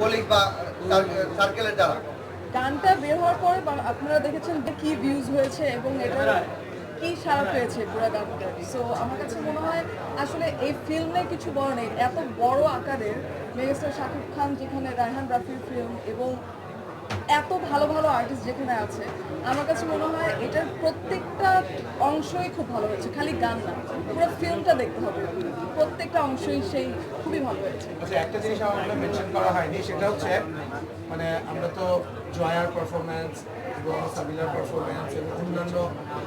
Colleague বা সার্কেলের দ্বারা? গানটা বের হওয়ার পর আপনারা দেখেছেন কি ভিউজ হয়েছে এবং এটা কি সারা পেয়েছে পুরো গানটা? সো আমার কাছে মনে হয় আসলে এই ফিল্মে কিছু বড় নেই। এত বড় আকারের মেগাস্টার শাকিব খান যেখানে রায়হান রাফির ফিল্ম এবং এত ভালো ভালো আর্টিস্ট যেখানে আছে, আমার কাছে মনে হয় এটার প্রত্যেকটা অংশই খুব ভালো হয়েছে, খালি গান না, পুরো ফিল্মটা দেখতে হবে। প্রত্যেকটা অংশই সেই খুবই ভালো হয়েছে। আচ্ছা একটা জিনিস আমার মেনশন করা হয়নি, সেটা হচ্ছে মানে আমরা তো জয়ার পারফরমেন্স এবং সাবিলার পারফরমেন্স এবং অন্যান্য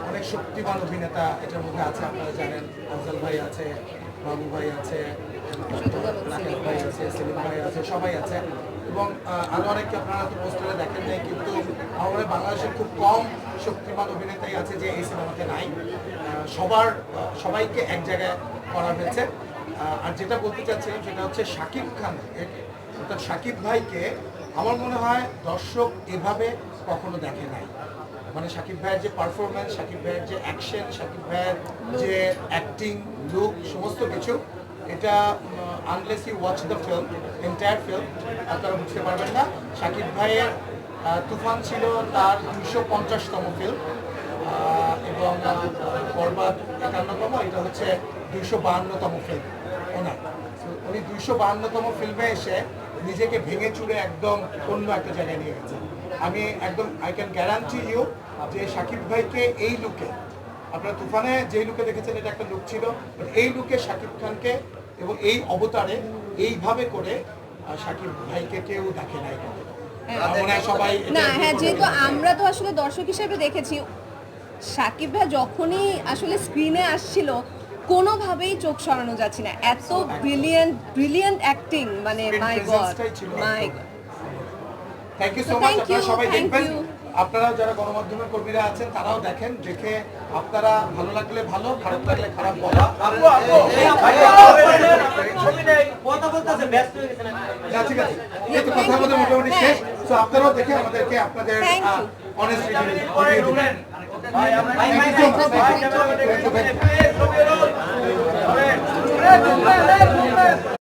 অনেক শক্তিমান অভিনেতা এটার মধ্যে আছে, আপনারা জানেন, আফজাল ভাই আছে বাবু ভাই আছে রাকেশ ভাই আছে, সবাই আছে। এবং কিন্তু আমাদের বাংলাদেশের খুব কম অভিনেতাই আছে যে এই সিনেমাতে নাই। সবার, সবাইকে এক জায়গায় করা হয়েছে। আর যেটা বলতে চাচ্ছিলাম সেটা হচ্ছে শাকিব খান শাকিব ভাইকে আমার মনে হয় দর্শক এভাবে কখনো দেখে নাই। মানে শাকিব ভাইয়ের যে পারফরমেন্স শাকিব ভাইয়ের যে অ্যাকশন শাকিব ভাইয়ের যে অ্যাক্টিং লুক সমস্ত কিছু, এটা unless you watch the film entire film আপনারা বুঝতে পারবেন না। শাকিব ভাইয়ের তুফান ছিল তার দুশো পঞ্চাশতম ফিল্ম এবং বরবাদ একান্নতম, এটা হচ্ছে দুইশো বাহান্নতম ফিল্ম ওনার। উনি দুইশো বাহান্নতম ফিল্মে এসে নিজেকে ভেঙে চুরে একদম অন্য একটা জায়গায় নিয়ে গেছে। আমি একদম আই ক্যান গ্যারান্টি ইউ যে শাকিব ভাইকে এই লুকে আপনারা তুফানে যে লুকে দেখেছেন এটা একটা লুক ছিল এই লুকে শাকিব খানকে এবং এই অবতারে এইভাবে করে শাকিব ভাইকে কেউ দেখে নাই মনে হয় সবাই না হ্যাঁ যেহেতু আমরা তো আসলে দর্শক হিসেবে দেখেছি সাকিব ভাই যখনই আসলে স্ক্রিনে আসছিল কোনোভাবেই চোখ সরানো যাচ্ছে না এত ব্রিলিয়েন্ট ব্রিলিয়েন্ট অ্যাক্টিং মানে মাই গড ছিল my. Thank you so much আপনারা সবাই দেখবেন আপনারা যারা গণমাধ্যমের কর্মীরা আছেন তারাও দেখেন দেখে আপনারা ভালো লাগলে ভালো খারাপ লাগলে খারাপ বলা না, ঠিক আছে এই তো কথা আমাদের মোটামুটি শেষ তো আপনারাও দেখে আমাদেরকে আপনাদের. অনেস্ট